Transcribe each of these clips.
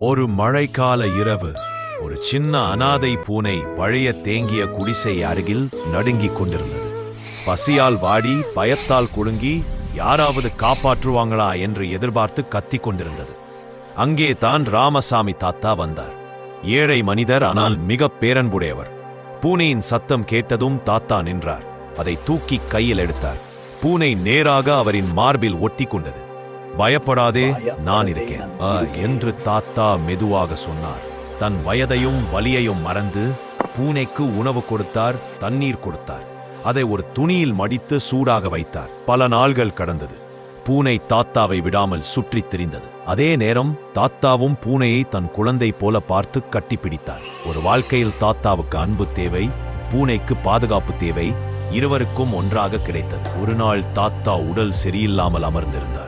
ஒரு மழைக்கால இரவு ஒரு சின்ன அனாதை பூனை பழைய தேங்கிய குடிசை அருகில் நடுங்கிக் கொண்டிருந்தது. பசியால் வாடி பயத்தால் குலுங்கி யாராவது காப்பாற்றுவாங்களா என்று எதிர்பார்த்து கத்திக் கொண்டிருந்தது. அங்கே தான் ராமசாமி தாத்தா வந்தார். ஏழை மனிதர் ஆனால் மிக பேரன்புடையவர். பூனையின் சத்தம் கேட்டதும் தாத்தா நின்றார். அதை தூக்கி கையில் எடுத்தார். பூனை நேராக அவரின் மார்பில் ஒட்டி கொண்டது. பயப்படாதே நான் இருக்கேன். என்று தாத்தா மெதுவாக சொன்னார். தன் வயதையும் வலியையும் மறந்து பூனைக்கு உணவு கொடுத்தார் தண்ணீர் கொடுத்தார். அதை ஒரு துணியில் மடித்து சூடாக வைத்தார். பல நாள்கள் கடந்தது. பூனை தாத்தாவை விடாமல் சுற்றித் திரிந்தது. அதே நேரம் தாத்தாவும் பூனையை தன் குழந்தை போல பார்த்து கட்டிப்பிடித்தார். ஒரு வாழ்க்கையில் தாத்தாவுக்கு அன்பு தேவை பூனைக்கு பாதுகாப்பு தேவை இருவருக்கும் ஒன்றாக கிடைத்தது. ஒரு நாள் தாத்தா உடல் சரியில்லாமல் அமர்ந்திருந்தார்.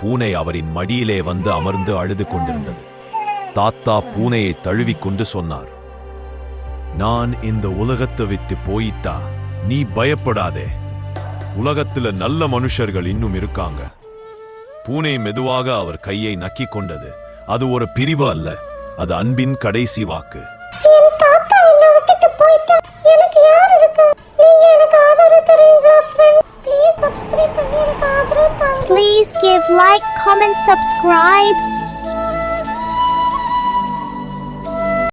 பூனை அவரின் மடியிலே வந்து அமர்ந்து அழுது கொண்டிருந்தது. தாத்தா பூனையை தழுவிக்கொண்டு சொன்னார் நான் இந்த உலகத்தை விட்டு போயிட்டா நீ பயப்படாதே. உலகத்துல நல்ல மனுஷர்கள் இன்னும் இருக்காங்க. பூனை மெதுவாக அவர் கையை நக்கிக் கொண்டது. அது ஒரு பிரிவு அல்ல அது அன்பின் கடைசி வாக்கு. Like, comment, subscribe.